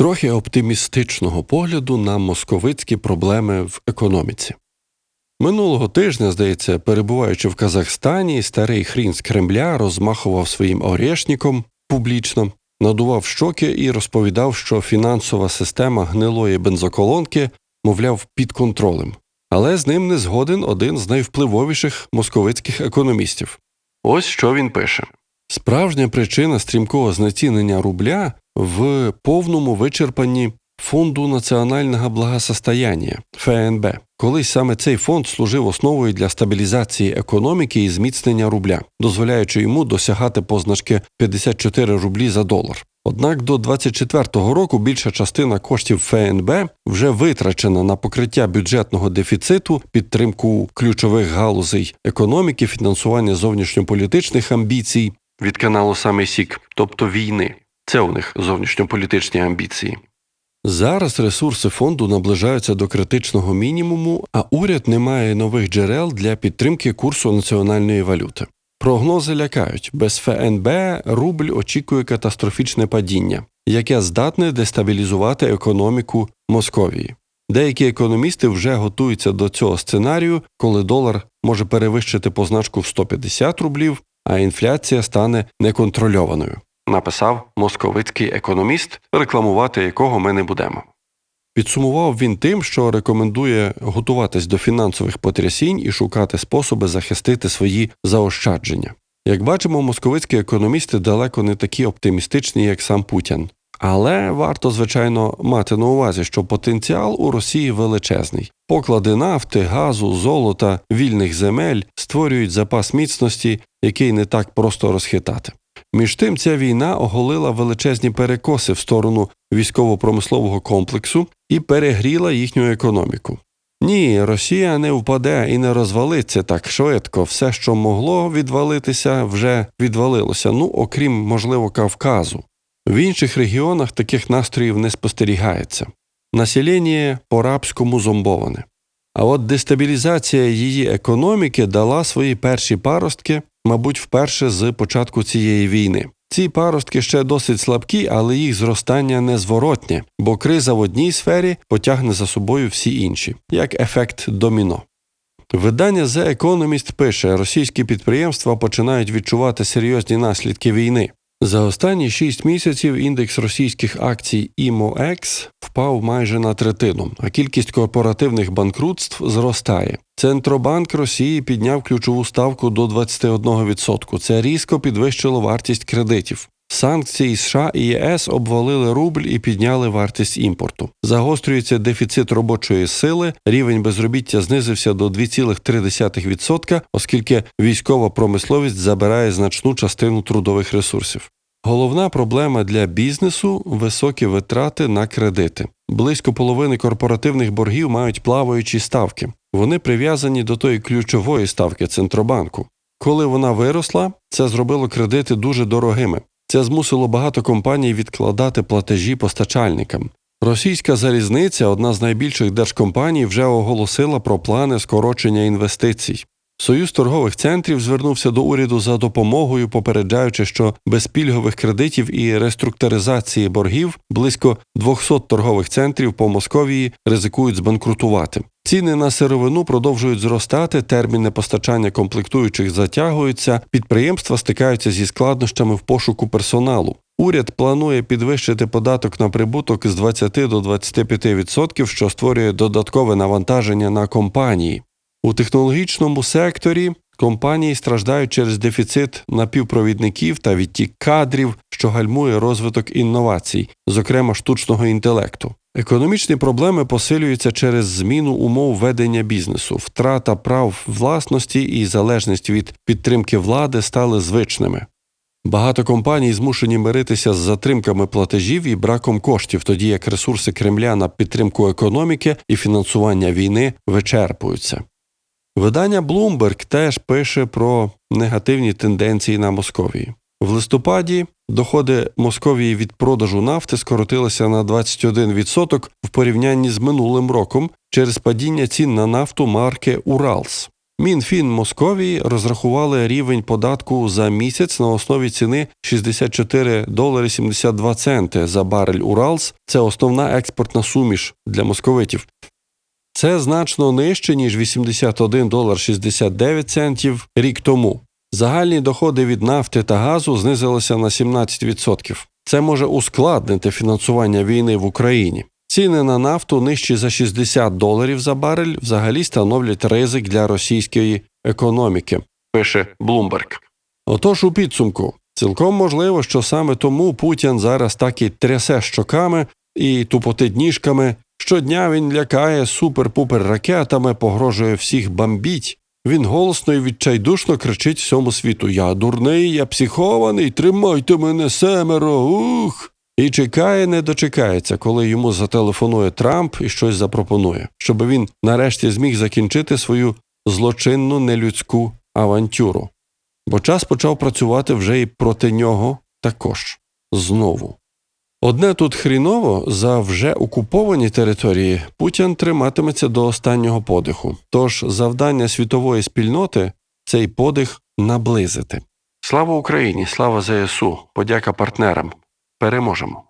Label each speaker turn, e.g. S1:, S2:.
S1: трохи оптимістичного погляду на московицькі проблеми в економіці. Минулого тижня, здається, перебуваючи в Казахстані, старий хрін з Кремля розмахував своїм орешником публічно, надував щоки і розповідав, що фінансова система гнилої бензоколонки, мовляв, під контролем. Але з ним не згоден один з найвпливовіших московицьких економістів. Ось що він пише: справжня причина стрімкого знецінення рубля в повному вичерпанні Фонду національного благосостояння ФНБ. Колись саме цей фонд служив основою для стабілізації економіки і зміцнення рубля, дозволяючи йому досягати позначки 54 рублі за долар. Однак до 2024 року більша частина коштів ФНБ вже витрачена на покриття бюджетного дефіциту, підтримку ключових галузей економіки, фінансування зовнішньополітичних амбіцій від каналу Саме Сік, тобто війни. Це у них зовнішньополітичні амбіції. Зараз ресурси фонду наближаються до критичного мінімуму, а уряд не має нових джерел для підтримки курсу національної валюти. Прогнози лякають без ФНБ рубль очікує катастрофічне падіння, яке здатне дестабілізувати економіку Московії. Деякі економісти вже готуються до цього сценарію, коли долар може перевищити позначку в 150 рублів, а інфляція стане неконтрольованою написав московицький економіст, рекламувати якого ми не будемо. Підсумував він тим, що рекомендує готуватись до фінансових потрясінь і шукати способи захистити свої заощадження. Як бачимо, московицькі економісти далеко не такі оптимістичні, як сам Путін. Але варто, звичайно, мати на увазі, що потенціал у Росії величезний. Поклади нафти, газу, золота, вільних земель створюють запас міцності, який не так просто розхитати. Між тим, ця війна оголила величезні перекоси в сторону військово-промислового комплексу і перегріла їхню економіку. Ні, Росія не впаде і не розвалиться так швидко. Все, що могло відвалитися, вже відвалилося, ну окрім, можливо, Кавказу. В інших регіонах таких настроїв не спостерігається. Населення по рабському зомбоване. А от дестабілізація її економіки дала свої перші паростки мабуть, вперше з початку цієї війни. Ці паростки ще досить слабкі, але їх зростання незворотнє, бо криза в одній сфері потягне за собою всі інші, як ефект доміно. Видання The Economist пише, російські підприємства починають відчувати серйозні наслідки війни. За останні шість місяців індекс російських акцій IMOX впав майже на третину, а кількість корпоративних банкрутств зростає. Центробанк Росії підняв ключову ставку до 21%. Це різко підвищило вартість кредитів. Санкції США і ЄС обвалили рубль і підняли вартість імпорту. Загострюється дефіцит робочої сили, рівень безробіття знизився до 2,3%, оскільки військова промисловість забирає значну частину трудових ресурсів. Головна проблема для бізнесу високі витрати на кредити. Близько половини корпоративних боргів мають плаваючі ставки. Вони прив'язані до тої ключової ставки Центробанку. Коли вона виросла, це зробило кредити дуже дорогими. Це змусило багато компаній відкладати платежі постачальникам. Російська залізниця, одна з найбільших держкомпаній, вже оголосила про плани скорочення інвестицій. Союз торгових центрів звернувся до уряду за допомогою, попереджаючи, що без пільгових кредитів і реструктуризації боргів близько 200 торгових центрів по Московії ризикують збанкрутувати. Ціни на сировину продовжують зростати, терміни постачання комплектуючих затягуються, підприємства стикаються зі складнощами в пошуку персоналу. Уряд планує підвищити податок на прибуток з 20 до 25%, що створює додаткове навантаження на компанії. У технологічному секторі компанії страждають через дефіцит напівпровідників та відтік кадрів, що гальмує розвиток інновацій, зокрема штучного інтелекту. Економічні проблеми посилюються через зміну умов ведення бізнесу, втрата прав власності і залежність від підтримки влади стали звичними. Багато компаній змушені миритися з затримками платежів і браком коштів, тоді як ресурси Кремля на підтримку економіки і фінансування війни вичерпуються. Видання Bloomberg теж пише про негативні тенденції на Московії. В листопаді доходи Московії від продажу нафти скоротилися на 21% в порівнянні з минулим роком через падіння цін на нафту марки Уралс. Мінфін Московії розрахували рівень податку за місяць на основі ціни 64 долари 72 центи за барель Уралс. Це основна експортна суміш для московитів. Це значно нижче, ніж 81 долар 69 центів рік тому. Загальні доходи від нафти та газу знизилися на 17%. Це може ускладнити фінансування війни в Україні. Ціни на нафту нижчі за 60 доларів за барель взагалі становлять ризик для російської економіки, пише Bloomberg. Отож, у підсумку, цілком можливо, що саме тому Путін зараз так і трясе щоками і тупотить ніжками. Щодня він лякає супер-пупер ракетами, погрожує всіх бомбіть. Він голосно і відчайдушно кричить всьому світу: Я дурний, я психований, тримайте мене семеро, ух! І чекає, не дочекається, коли йому зателефонує Трамп і щось запропонує, щоб він нарешті зміг закінчити свою злочинну нелюдську авантюру. Бо час почав працювати вже і проти нього також знову. Одне тут хріново за вже окуповані території Путін триматиметься до останнього подиху. Тож завдання світової спільноти цей подих наблизити. Слава Україні! Слава ЗСУ! Подяка партнерам! Переможемо!